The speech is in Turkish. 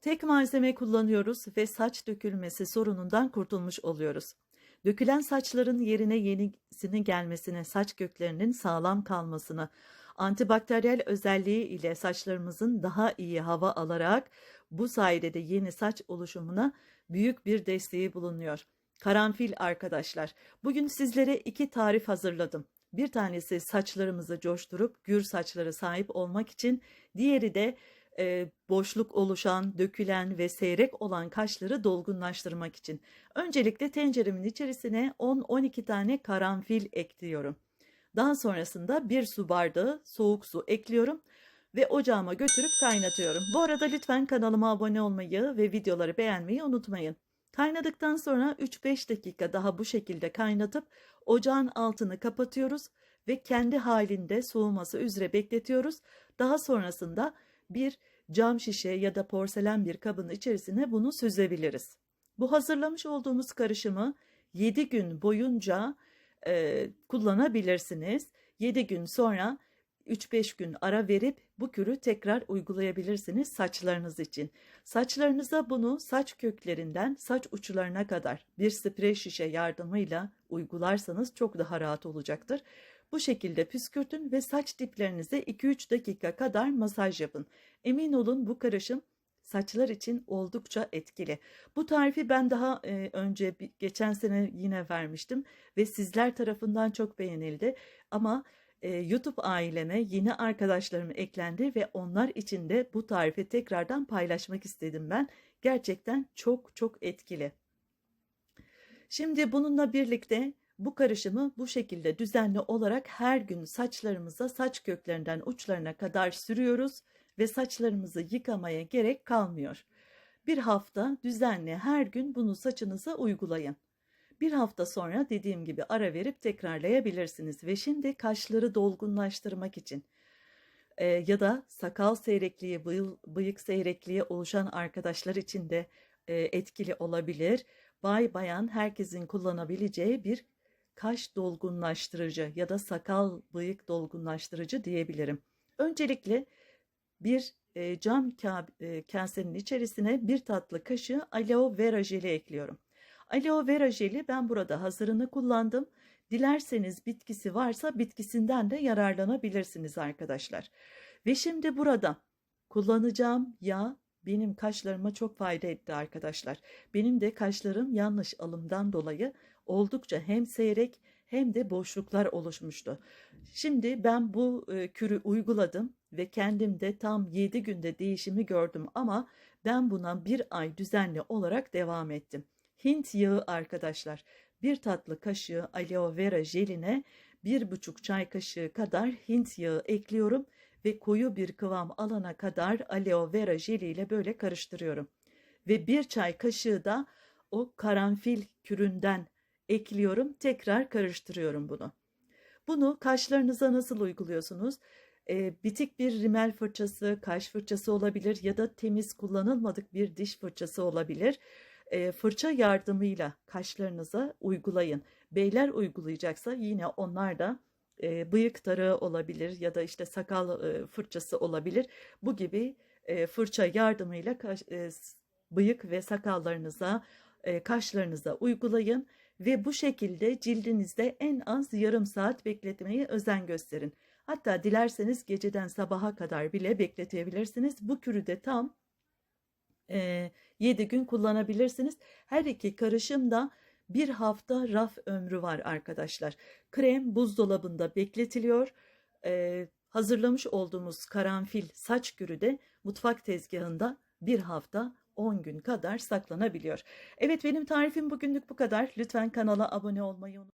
Tek malzeme kullanıyoruz ve saç dökülmesi sorunundan kurtulmuş oluyoruz. Dökülen saçların yerine yenisinin gelmesine, saç köklerinin sağlam kalmasına, antibakteriyel özelliği ile saçlarımızın daha iyi hava alarak bu sayede de yeni saç oluşumuna büyük bir desteği bulunuyor. Karanfil arkadaşlar, bugün sizlere iki tarif hazırladım. Bir tanesi saçlarımızı coşturup gür saçları sahip olmak için, diğeri de e, boşluk oluşan, dökülen ve seyrek olan kaşları dolgunlaştırmak için. Öncelikle tenceremin içerisine 10-12 tane karanfil ekliyorum. Daha sonrasında bir su bardağı soğuk su ekliyorum ve ocağıma götürüp kaynatıyorum. Bu arada lütfen kanalıma abone olmayı ve videoları beğenmeyi unutmayın. Kaynadıktan sonra 3-5 dakika daha bu şekilde kaynatıp ocağın altını kapatıyoruz ve kendi halinde soğuması üzere bekletiyoruz. Daha sonrasında bir cam şişe ya da porselen bir kabın içerisine bunu süzebiliriz. Bu hazırlamış olduğumuz karışımı 7 gün boyunca e, kullanabilirsiniz. 7 gün sonra 3-5 gün ara verip bu kürü tekrar uygulayabilirsiniz saçlarınız için. Saçlarınıza bunu saç köklerinden saç uçlarına kadar bir sprey şişe yardımıyla uygularsanız çok daha rahat olacaktır. Bu şekilde püskürtün ve saç diplerinize 2-3 dakika kadar masaj yapın. Emin olun bu karışım saçlar için oldukça etkili. Bu tarifi ben daha e, önce geçen sene yine vermiştim ve sizler tarafından çok beğenildi. Ama e, YouTube aileme yeni arkadaşlarım eklendi ve onlar için de bu tarifi tekrardan paylaşmak istedim ben. Gerçekten çok çok etkili. Şimdi bununla birlikte bu karışımı bu şekilde düzenli olarak her gün saçlarımıza saç köklerinden uçlarına kadar sürüyoruz ve saçlarımızı yıkamaya gerek kalmıyor. Bir hafta düzenli her gün bunu saçınıza uygulayın. Bir hafta sonra dediğim gibi ara verip tekrarlayabilirsiniz ve şimdi kaşları dolgunlaştırmak için e, ya da sakal seyrekliği, bıyık seyrekliği oluşan arkadaşlar için de e, etkili olabilir. Bay bayan herkesin kullanabileceği bir kaş dolgunlaştırıcı ya da sakal bıyık dolgunlaştırıcı diyebilirim. Öncelikle bir e, cam e, kasenin içerisine bir tatlı kaşığı aloe vera jeli ekliyorum. Aloe vera jeli ben burada hazırını kullandım. Dilerseniz bitkisi varsa bitkisinden de yararlanabilirsiniz arkadaşlar. Ve şimdi burada kullanacağım yağ benim kaşlarıma çok fayda etti arkadaşlar. Benim de kaşlarım yanlış alımdan dolayı oldukça hem seyrek hem de boşluklar oluşmuştu. Şimdi ben bu e, kürü uyguladım ve kendimde tam 7 günde değişimi gördüm ama ben buna bir ay düzenli olarak devam ettim. Hint yağı arkadaşlar bir tatlı kaşığı aloe vera jeline bir buçuk çay kaşığı kadar Hint yağı ekliyorum ve koyu bir kıvam alana kadar aloe vera jeli ile böyle karıştırıyorum. Ve bir çay kaşığı da o karanfil küründen ekliyorum. Tekrar karıştırıyorum bunu. Bunu kaşlarınıza nasıl uyguluyorsunuz? E, bitik bir rimel fırçası, kaş fırçası olabilir ya da temiz kullanılmadık bir diş fırçası olabilir. E, fırça yardımıyla kaşlarınıza uygulayın. Beyler uygulayacaksa yine onlar da e, bıyık tarağı olabilir ya da işte sakal e, fırçası olabilir. Bu gibi e, fırça yardımıyla kaş, e, bıyık ve sakallarınıza, kaşlarınıza uygulayın ve bu şekilde cildinizde en az yarım saat bekletmeye özen gösterin. Hatta dilerseniz geceden sabaha kadar bile bekletebilirsiniz. Bu kürü de tam e, 7 gün kullanabilirsiniz. Her iki karışım da bir hafta raf ömrü var arkadaşlar. Krem buzdolabında bekletiliyor. E, hazırlamış olduğumuz karanfil saç kürü de mutfak tezgahında bir hafta 10 gün kadar saklanabiliyor. Evet benim tarifim bugünlük bu kadar. Lütfen kanala abone olmayı unutmayın.